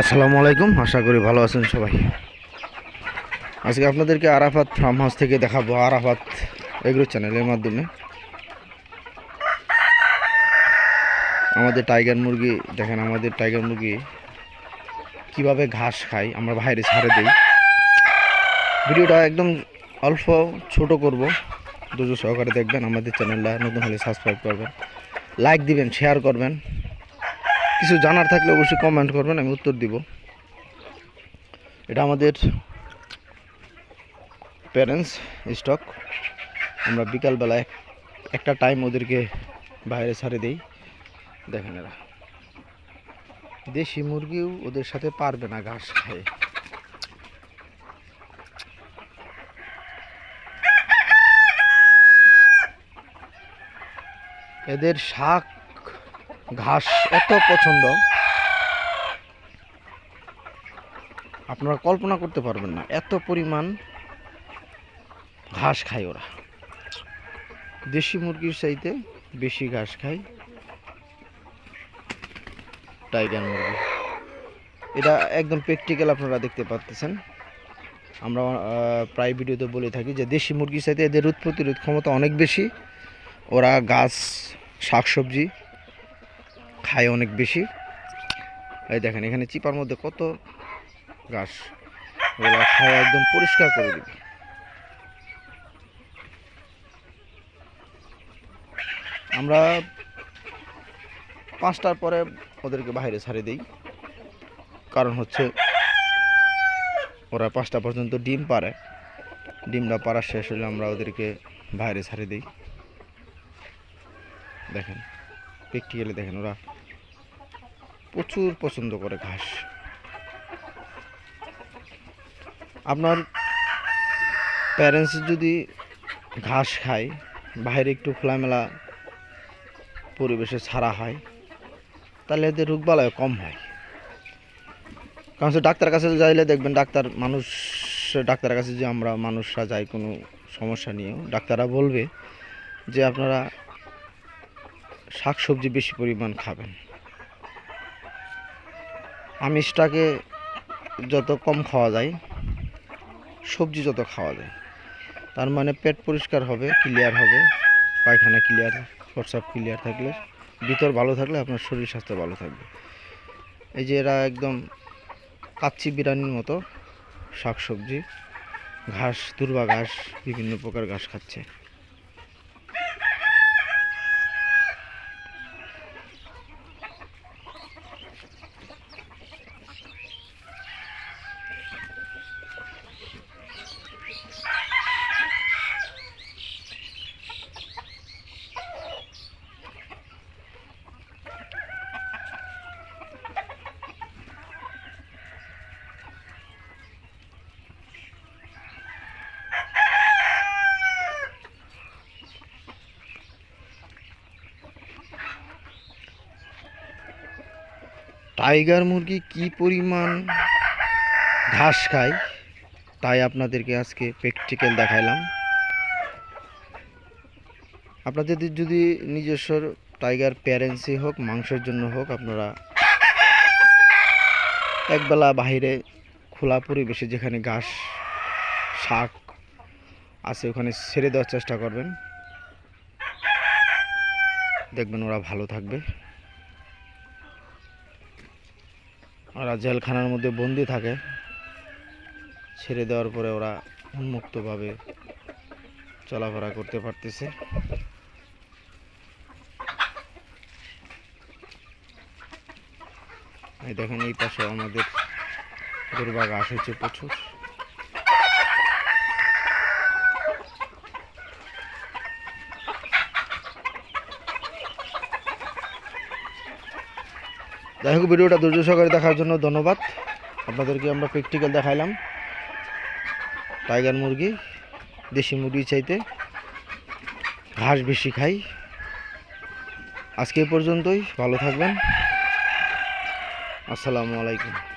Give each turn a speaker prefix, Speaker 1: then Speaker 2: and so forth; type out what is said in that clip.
Speaker 1: আসসালামু আলাইকুম। আশা করি ভালো আছেন সবাই। আজকে আপনাদেরকে আরাফাত ফার্ম হাউস থেকে দেখাবো, আরাফাত এগ্রো চ্যানেলের মাধ্যমে। আমাদের টাইগার মুরগি, দেখেন আমাদের টাইগার মুরগি কীভাবে ঘাস খায়, আমরা বাইরে ছাড়ে দিই। ভিডিওটা একদম অল্প, ছোট করব। দুজো সহকারে দেখবেন, আমাদের চ্যানেলটা নতুন হলে সাবস্ক্রাইব করবেন। লাইক দিবেন শেয়ার করবেন। কিছু জানার থাকলে অবশ্যই কমেন্ট করবেন, আমি উত্তর দিব। এটা আমাদের প্যারেন্টস স্টক আমরা বিকালবেলা এক- একটা টাইম ওদেরকে বাইরে ছাড়ে দেই। দেখেন এরা। দেশি মুরগিও ওদের সাথে পারবে না ঘাস খায়। এদের শাক ঘাস এত পছন্দ। আপনারা কল্পনা করতে পারবেন না, এত পরিমাণ ঘাস খায় ওরা। দেশি মুরগির চাইতে বেশি ঘাস খায় টাইগার মুরগি। এটা একদম প্র্যাকটিক্যাল আপনারা দেখতে পাচ্ছেন আমরা প্রায় ভিডিওতে বলে থাকি যে দেশি মুরগির চাইতে এদের রোধ প্রতিরোধ ক্ষমতা অনেক বেশি। ওরা গাছ, শাকসবজি খায় অনেক বেশি। এই দেখেন, এখানে চিপার মধ্যে কত ঘাস। ওগুলা খায় একদম পরিষ্কার করে দিবে। আমরা পাঁচটার পরে ওদেরকে বাইরে ছাড়ে দিই। কারণ হচ্ছে ওরা পাঁচটা পর্যন্ত ডিম পারে। ডিমটা পাড়া শেষ হলে আমরা ওদেরকে বাইরে ছাড়ে দিই। দেখেন। প্র্যাকটিক্যালি দেখেন ওরা প্রচুর পছন্দ করে ঘাস। আপনার প্যারেন্টস যদি ঘাস খায়, বাইরে একটু খোলামেলা পরিবেশে ছাড়া হয়, তাহলে এদের রোগবালয় কম হয়। কারণ ডাক্তার কাছে যাইলে দেখবেন ডাক্তার মানুষ, ডাক্তারের কাছে যে আমরা মানুষরা যাই কোনো সমস্যা নিয়েও, ডাক্তাররা বলবে যে আপনারা শাকসবজি বেশি পরিমাণ খাবেন। আমিষটাকে যত কম খাওয়া যায়, সবজি যত খাওয়া যায়, তার মানে পেট পরিষ্কার হবে ক্লিয়ার হবে, পায়খানা ক্লিয়ার প্রস্রাব ক্লিয়ার থাকলে, ভিতর ভালো থাকলে আপনার শরীর স্বাস্থ্য ভালো থাকবে। এই যে এরা একদম কাচ্চি বিরিয়ানির মতো শাকসবজি, ঘাস, দুর্বা ঘাস, বিভিন্ন প্রকার ঘাস খাচ্ছে। টাইগার মুরগি কি পরিমাণ ঘাস খায়, তাই আপনাদেরকে আজকে প্র্যাকটিক্যাল দেখাইলাম। আপনাদের যদি নিজস্ব টাইগার প্যারেন্টসই হোক, মাংসের জন্য হোক, আপনারা একবেলা বাইরে খোলা পরিবেশে যেখানে ঘাস, শাক আছে, ওখানে ছেড়ে দেওয়ার চেষ্টা করবেন। দেখবেন ওরা ভালো থাকবে। ওরা জেলখানার মধ্যে বন্দি থাকে। ছেড়ে দেওয়ার পরে ওরা উন্মুক্তভাবে চলাফেরা করতে পারতেছে। এই দেখেন, এই পাশে আমাদের দুর্বা আসেছে প্রচুর। যাই হোক, ভিডিওটা ধৈর্য সহকারে দেখার জন্য ধন্যবাদ। আপনাদেরকে আমরা প্র্যাকটিক্যাল দেখাইলাম। টাইগার মুরগি, দেশি মুরগি চাইতে ঘাস বেশি খাই। আজকে পর্যন্তই, ভালো থাকবেন। আসসালামু আলাইকুম।